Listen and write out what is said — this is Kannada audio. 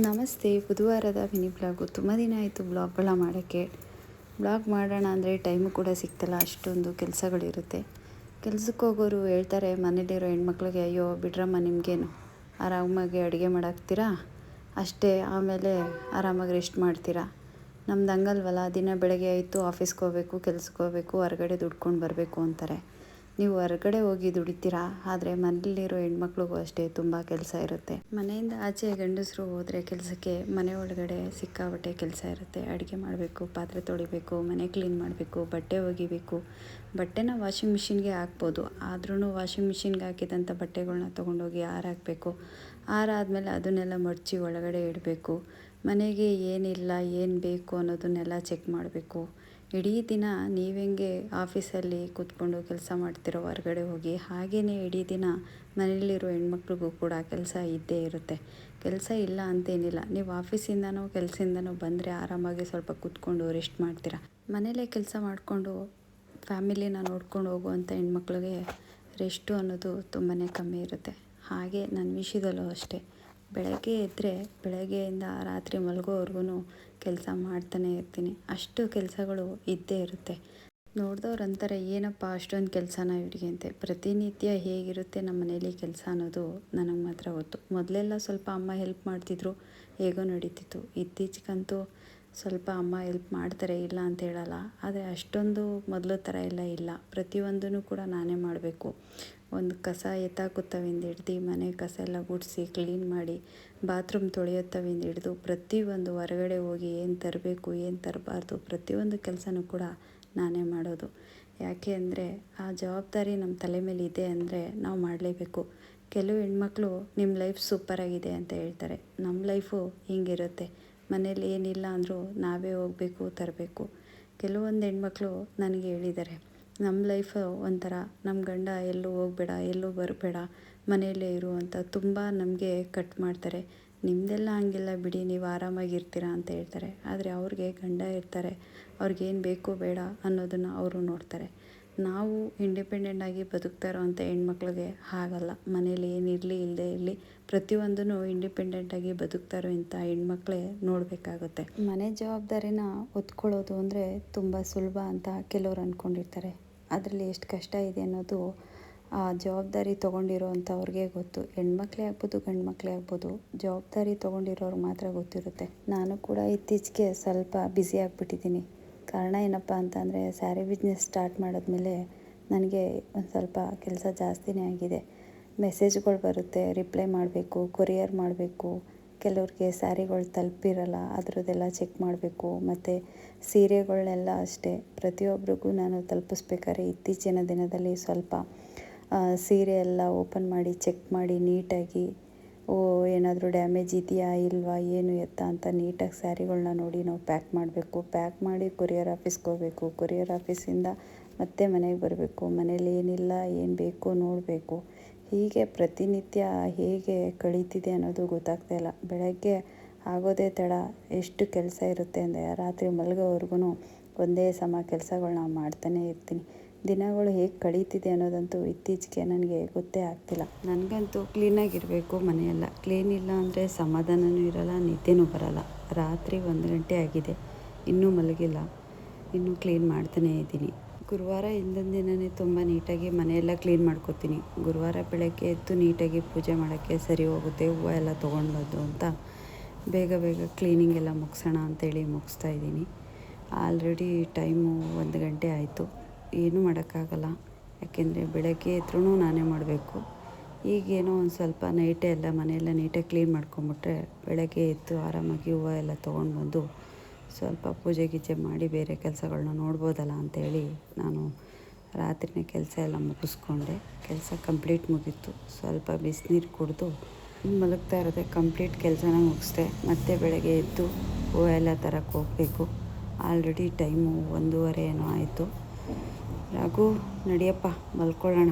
ನಮಸ್ತೆ, ಬುಧವಾರದ ಮಿನಿ ಬ್ಲಾಗು. ತುಂಬ ದಿನ ಆಯಿತು ಬ್ಲಾಗ್ಗಳ ಮಾಡೋಕ್ಕೆ. ಬ್ಲಾಗ್ ಮಾಡೋಣ ಅಂದರೆ ಟೈಮು ಕೂಡ ಸಿಗ್ತಲ್ಲ, ಅಷ್ಟೊಂದು ಕೆಲಸಗಳಿರುತ್ತೆ. ಕೆಲಸಕ್ಕೆ ಹೋಗೋರು ಹೇಳ್ತಾರೆ, ಮನೇಲಿರೋ ಹೆಣ್ಮಕ್ಳಿಗೆ, ಅಯ್ಯೋ, ಬಿಡ್ರಮ್ಮ, ನಿಮಗೇನು? ಆರಾಮಾಗಿ ಅಡುಗೆ ಮಾಡಾಕ್ತೀರಾ? ಅಷ್ಟೇ, ಆಮೇಲೆ ಆರಾಮಾಗಿ ರೆಸ್ಟ್ ಮಾಡ್ತೀರಾ? ನಮ್ದು ಹಂಗಲ್ವಲ್ಲ, ದಿನ ಬೆಳಗ್ಗೆ ಆಯಿತು, ಆಫೀಸ್ಗೆ ಹೋಗ್ಬೇಕು, ಕೆಲಸಕ್ಕೆ ಹೋಗ್ಬೇಕು, ಹೊರಗಡೆ ದುಡ್ಕೊಂಡು ಬರಬೇಕು ಅಂತಾರೆ. ನೀವು ಹೊರಗಡೆ ಹೋಗಿ ದುಡಿತೀರಾ? ಆದರೆ ಮನೆಯಲ್ಲಿರೋ ಹೆಣ್ಮಕ್ಳಿಗೂ ಅಷ್ಟೇ ತುಂಬ ಕೆಲಸ ಇರುತ್ತೆ. ಮನೆಯಿಂದ ಆಚೆ ಗಂಡಸರು ಹೋದರೆ ಕೆಲಸಕ್ಕೆ ಮನೆ ಒಳಗಡೆ ಸಿಕ್ಕಾಬಟ್ಟೆ ಕೆಲಸ ಇರುತ್ತೆ. ಅಡುಗೆ ಮಾಡಬೇಕು, ಪಾತ್ರೆ ತೊಳಿಬೇಕು, ಮನೆ ಕ್ಲೀನ್ ಮಾಡಬೇಕು, ಬಟ್ಟೆ ಒಗಿಬೇಕು. ಬಟ್ಟೆನ ವಾಷಿಂಗ್ ಮಿಷಿನ್ಗೆ ಹಾಕ್ಬೋದು. ಆದ್ರೂ ವಾಷಿಂಗ್ ಮಿಷಿನ್ಗೆ ಹಾಕಿದಂಥ ಬಟ್ಟೆಗಳನ್ನ ತೊಗೊಂಡೋಗಿ ಹಾರಾಕಬೇಕು ಆರಾದಮೇಲೆ ಅದನ್ನೆಲ್ಲ ಮಡಚಿ ಒಳಗಡೆ ಇಡಬೇಕು. ಮನೆಗೆ ಏನಿಲ್ಲ, ಏನು ಬೇಕು ಅನ್ನೋದನ್ನೆಲ್ಲ ಚೆಕ್ ಮಾಡಬೇಕು. ಇಡೀ ದಿನ ನೀವೆಂಗೆ ಆಫೀಸಲ್ಲಿ ಕೂತ್ಕೊಂಡು ಕೆಲಸ ಮಾಡ್ತಿರೋ ಹೊರಗಡೆ ಹೋಗಿ ಹಾಗೆಯೇ ಇಡೀ ದಿನ ಮನೆಯಲ್ಲಿರೋ ಹೆಣ್ಮಕ್ಳಿಗೂ ಕೂಡ ಕೆಲಸ ಇದ್ದೇ ಇರುತ್ತೆ. ಕೆಲಸ ಇಲ್ಲ ಅಂತೇನಿಲ್ಲ. ನೀವು ಆಫೀಸಿಂದನೋ ಕೆಲಸದಿಂದನೋ ಬಂದರೆ ಆರಾಮಾಗಿ ಸ್ವಲ್ಪ ಕೂತ್ಕೊಂಡು ರೆಸ್ಟ್ ಮಾಡ್ತೀರಾ. ಮನೇಲೇ ಕೆಲಸ ಮಾಡಿಕೊಂಡು, ಫ್ಯಾಮಿಲಿನ ನೋಡ್ಕೊಂಡು ಹೋಗುವಂಥ ಹೆಣ್ಮಕ್ಳಿಗೆ ರೆಸ್ಟು ಅನ್ನೋದು ತುಂಬಾ ಕಮ್ಮಿ ಇರುತ್ತೆ. ಹಾಗೆ ನನ್ನ ವಿಷಯದಲ್ಲೂ ಅಷ್ಟೇ. ಬೆಳಗ್ಗೆ ಎದ್ದರೆ ಬೆಳಗ್ಗೆಯಿಂದ ರಾತ್ರಿ ಮಲಗೋವರೆಗೂ ಕೆಲಸ ಮಾಡ್ತಾನೆ ಇರ್ತೀನಿ. ಅಷ್ಟು ಕೆಲಸಗಳು ಇದ್ದೇ ಇರುತ್ತೆ. ನೋಡಿದವ್ರು ಅಂತಾರೆ ಏನಪ್ಪ ಅಷ್ಟೊಂದು ಕೆಲಸನ ಇವರಿಗೆ? ಅಂತೆ. ಪ್ರತಿನಿತ್ಯ ಹೇಗಿರುತ್ತೆ ನಮ್ಮ ಮನೇಲಿ ಕೆಲಸ ಅನ್ನೋದು ನನಗೆ ಮಾತ್ರ ಗೊತ್ತು. ಮೊದಲೆಲ್ಲ ಸ್ವಲ್ಪ ಅಮ್ಮ ಹೆಲ್ಪ್ ಮಾಡ್ತಿದ್ರು, ಹೇಗೋ ನಡೀತಿತ್ತು. ಇತ್ತೀಚೆಗಂತೂ ಸ್ವಲ್ಪ ಅಮ್ಮ ಹೆಲ್ಪ್ ಮಾಡ್ತಾರೆ ಇಲ್ಲ ಅಂತ ಹೇಳಲ್ಲ. ಆದರೆ ಅಷ್ಟೊಂದು ಮೊದಲು ಥರ ಎಲ್ಲ ಇಲ್ಲ. ಪ್ರತಿಯೊಂದೂ ಕೂಡ ನಾನೇ ಮಾಡಬೇಕು. ಒಂದು ಕಸ ಎತ್ತಾಕುತ್ತವಿಂದ ಹಿಡ್ದು, ಮನೆ ಕಸ ಎಲ್ಲ ಗುಡಿಸಿ ಕ್ಲೀನ್ ಮಾಡಿ ಬಾತ್ರೂಮ್ ತೊಳೆಯುತ್ತವಿಂದ ಹಿಡ್ದು, ಪ್ರತಿಯೊಂದು ಹೊರಗಡೆ ಹೋಗಿ ಏನು ತರಬೇಕು, ಏನು ತರಬಾರ್ದು, ಪ್ರತಿಯೊಂದು ಕೆಲಸನೂ ಕೂಡ ನಾನೇ ಮಾಡೋದು. ಯಾಕೆ ಅಂದರೆ, ಆ ಜವಾಬ್ದಾರಿ ನಮ್ಮ ತಲೆ ಮೇಲೆ ಇದೆ ಅಂದರೆ ನಾವು ಮಾಡಲೇಬೇಕು. ಕೆಲವು ಹೆಣ್ಮಕ್ಳು ನಿಮ್ಮ ಲೈಫ್ ಸೂಪರಾಗಿದೆ ಅಂತ ಹೇಳ್ತಾರೆ. ನಮ್ಮ ಲೈಫು ಹಿಂಗಿರುತ್ತೆ. ಮನೇಲಿ ಏನಿಲ್ಲ ಅಂದರೂ ನಾವೇ ಹೋಗಬೇಕು, ತರಬೇಕು. ಕೆಲವೊಂದು ಹೆಣ್ಮಕ್ಳು ನನಗೆ ಹೇಳಿದ್ದಾರೆ ನಮ್ಮ ಲೈಫ್ ಒಂಥರ ನಮ್ಮ ಗಂಡ ಎಲ್ಲೂ ಹೋಗಬೇಡ, ಎಲ್ಲೂ ಬರಬೇಡ, ಮನೆಯಲ್ಲೇ ಇರು ಅಂತ ತುಂಬ ನಮಗೆ ಕಟ್ ಮಾಡ್ತಾರೆ. ನಿಮ್ಮದೆಲ್ಲ ಹಂಗಿಲ್ಲ ಬಿಡಿ, ನೀವು ಆರಾಮಾಗಿರ್ತೀರ ಅಂತ ಹೇಳ್ತಾರೆ. ಆದರೆ ಅವ್ರಿಗೆ ಗಂಡ ಇರ್ತಾರೆ, ಅವ್ರಿಗೇನು ಬೇಕು ಬೇಡ ಅನ್ನೋದನ್ನು ಅವರು ನೋಡ್ತಾರೆ. ನಾವು ಇಂಡಿಪೆಂಡೆಂಟ್ ಆಗಿ ಬದುಕ್ತಾ ಇರೋವಂಥ ಹೆಣ್ಮಕ್ಳಿಗೆ ಹಾಗಲ್ಲ. ಮನೇಲಿ ಏನಿರಲಿ ಇಲ್ಲದೆ ಇರಲಿ ಪ್ರತಿಯೊಂದೂ ಇಂಡಿಪೆಂಡೆಂಟಾಗಿ ಬದುಕ್ತಾ ಇರೋವಂಥ ಹೆಣ್ಮಕ್ಳೇ ನೋಡಬೇಕಾಗುತ್ತೆ. ಮನೆ ಜವಾಬ್ದಾರಿನ ಹೊತ್ಕೊಳ್ಳೋದು ಅಂದರೆ ತುಂಬ ಸುಲಭ ಅಂತ ಕೆಲವರು ಅಂದ್ಕೊಂಡಿರ್ತಾರೆ ಅದರಲ್ಲಿ ಎಷ್ಟು ಕಷ್ಟ ಇದೆ ಅನ್ನೋದು ಆ ಜವಾಬ್ದಾರಿ ತೊಗೊಂಡಿರೋವಂಥವ್ರಿಗೆ ಗೊತ್ತು. ಹೆಣ್ಮಕ್ಳೇ ಆಗ್ಬೋದು ಗಂಡು ಮಕ್ಕಳೇ ಆಗ್ಬೋದು, ಜವಾಬ್ದಾರಿ ತೊಗೊಂಡಿರೋರು ಮಾತ್ರ ಗೊತ್ತಿರುತ್ತೆ. ನಾನು ಕೂಡ ಇತ್ತೀಚೆಗೆ ಸ್ವಲ್ಪ ಬ್ಯುಸಿ ಆಗಿಬಿಟ್ಟಿದ್ದೀನಿ. ಕಾರಣ ಏನಪ್ಪ ಅಂತಂದರೆ ಸ್ಯಾರಿ ಬಿಸ್ನೆಸ್ ಸ್ಟಾರ್ಟ್ ಮಾಡಿದ್ಮೇಲೆ ನನಗೆ ಒಂದು ಸ್ವಲ್ಪ ಕೆಲಸ ಜಾಸ್ತಿನೇ ಆಗಿದೆ. ಮೆಸೇಜ್ಗಳು ಬರುತ್ತೆ ರಿಪ್ಲೈ ಮಾಡಬೇಕು ಕೊರಿಯರ್ ಮಾಡಬೇಕು, ಕೆಲವ್ರಿಗೆ ಸ್ಯಾರಿಗಳು ತಲುಪಿರಲ್ಲ, ಅದರದ್ದೆಲ್ಲ ಚೆಕ್ ಮಾಡಬೇಕು, ಮತ್ತು ಸೀರೆಗಳನ್ನೆಲ್ಲ ಅಷ್ಟೇ. ಪ್ರತಿಯೊಬ್ಬರಿಗೂ ನಾನು ತಲುಪಿಸ್ಬೇಕಾದ್ರೆ ಇತ್ತೀಚಿನ ದಿನದಲ್ಲಿ ಸ್ವಲ್ಪ ಸೀರೆ ಎಲ್ಲ ಓಪನ್ ಮಾಡಿ ಚೆಕ್ ಮಾಡಿ ನೀಟಾಗಿ ಓ, ಏನಾದರೂ ಡ್ಯಾಮೇಜ್ ಇದೆಯಾ, ಇಲ್ವಾ, ಏನು ಎತ್ತ ಅಂತ ನೀಟಾಗಿ ಸ್ಯಾರಿಗಳನ್ನ ನೋಡಿ ನಾವು ಪ್ಯಾಕ್ ಮಾಡಬೇಕು. ಪ್ಯಾಕ್ ಮಾಡಿ ಕೊರಿಯರ್ ಆಫೀಸ್ಗೆ ಹೋಗಬೇಕು. ಕೊರಿಯರ್ ಆಫೀಸಿಂದ ಮತ್ತೆ ಮನೆಗೆ ಬರಬೇಕು. ಮನೇಲಿ ಏನಿಲ್ಲ, ಏನು ಬೇಕು ನೋಡಬೇಕು. ಹೀಗೆ ಪ್ರತಿನಿತ್ಯ ಹೇಗೆ ಕಳೀತಿದೆ ಅನ್ನೋದು ಗೊತ್ತಾಗ್ತಾ ಇಲ್ಲ. ಬೆಳಗ್ಗೆ ಆಗೋದೇ ತಡ, ಎಷ್ಟು ಕೆಲಸ ಇರುತ್ತೆ ಅಂದರೆ ರಾತ್ರಿ ಮಲಗೋವರೆಗೂ ಒಂದೇ ಸಮ ಕೆಲಸಗಳ್ನ ಮಾಡ್ತಾನೇ ಇರ್ತೀನಿ. ದಿನಗಳು ಹೇಗೆ ಕಳೀತಿದೆ ಅನ್ನೋದಂತೂ ಇತ್ತೀಚೆಗೆ ನನಗೆ ಗೊತ್ತೇ ಆಗ್ತಿಲ್ಲ. ನನಗಂತೂ ಕ್ಲೀನಾಗಿರಬೇಕು ಮನೆಯೆಲ್ಲ. ಕ್ಲೀನ್ ಇಲ್ಲ ಅಂದರೆ ಸಮಾಧಾನವೂ ಇರಲ್ಲ, ನಿದ್ದೆನೂ ಬರಲ್ಲ. ರಾತ್ರಿ ಒಂದು ಗಂಟೆ ಆಗಿದೆ. ಇನ್ನೂ ಮಲಗಿಲ್ಲ. ಇನ್ನೂ ಕ್ಲೀನ್ ಮಾಡ್ತಾನೇ ಇದ್ದೀನಿ. ಗುರುವಾರ ಹಿಂದಿನ ದಿನವೇ ತುಂಬ ನೀಟಾಗಿ ಮನೆಯೆಲ್ಲ ಕ್ಲೀನ್ ಮಾಡ್ಕೋತೀನಿ. ಗುರುವಾರ ಬೆಳಗ್ಗೆ ಎದ್ದು ನೀಟಾಗಿ ಪೂಜೆ ಮಾಡೋಕ್ಕೆ ಸರಿ ಹೋಗುತ್ತೆ, ಹೂವು ಎಲ್ಲ ತೊಗೊಂಡು ಬಂದು ಅಂತ. ಬೇಗ ಬೇಗ ಕ್ಲೀನಿಂಗ್ ಎಲ್ಲ ಮುಗಿಸೋಣ ಅಂತೇಳಿ ಮುಗಿಸ್ತಾ ಇದ್ದೀನಿ. ಆಲ್ರೆಡಿ ಟೈಮು ಒಂದು ಗಂಟೆ ಆಯಿತು. ಏನೂ ಮಾಡೋಕ್ಕಾಗಲ್ಲ. ಯಾಕೆಂದರೆ ಬೆಳಗ್ಗೆ ಎದ್ರೂ ನಾನೇ ಮಾಡಬೇಕು. ಈಗೇನೋ ಒಂದು ಸ್ವಲ್ಪ ನೈಟೇ ಎಲ್ಲ ಮನೆಯೆಲ್ಲ ನೀಟಾಗಿ ಕ್ಲೀನ್ ಮಾಡ್ಕೊಂಬಿಟ್ರೆ ಬೆಳಗ್ಗೆ ಎದ್ದು ಆರಾಮಾಗಿ ಹೂವು ಎಲ್ಲ ತೊಗೊಂಡು ಬಂದು ಸ್ವಲ್ಪ ಪೂಜೆ ಗೀಜೆ ಮಾಡಿ ಬೇರೆ ಕೆಲಸಗಳನ್ನ ನೋಡ್ಬೋದಲ್ಲ ಅಂಥೇಳಿ ನಾನು ರಾತ್ರಿನೇ ಕೆಲಸ ಎಲ್ಲ ಮುಗಿಸ್ಕೊಂಡೆ. ಕೆಲಸ ಕಂಪ್ಲೀಟ್ ಮುಗೀತು. ಸ್ವಲ್ಪ ಬಿಸಿನೀರು ಕುಡಿದು ಮಲಗ್ತಾ ಇರೋದೆ ಕಂಪ್ಲೀಟ್ ಕೆಲಸನ ಮುಗಿಸ್ದೆ. ಮತ್ತೆ ಬೆಳಗ್ಗೆ ಎದ್ದು ಹೂವು ಎಲ್ಲ ತರಕ್ಕೆ ಹೋಗಬೇಕು. ಆಲ್ರೆಡಿ ಟೈಮು ಒಂದೂವರೆ ಏನೋ ಆಯಿತು. ರಘು ನಡಿಯಪ್ಪ ಮಲ್ಕೊಳ್ಳೋಣ.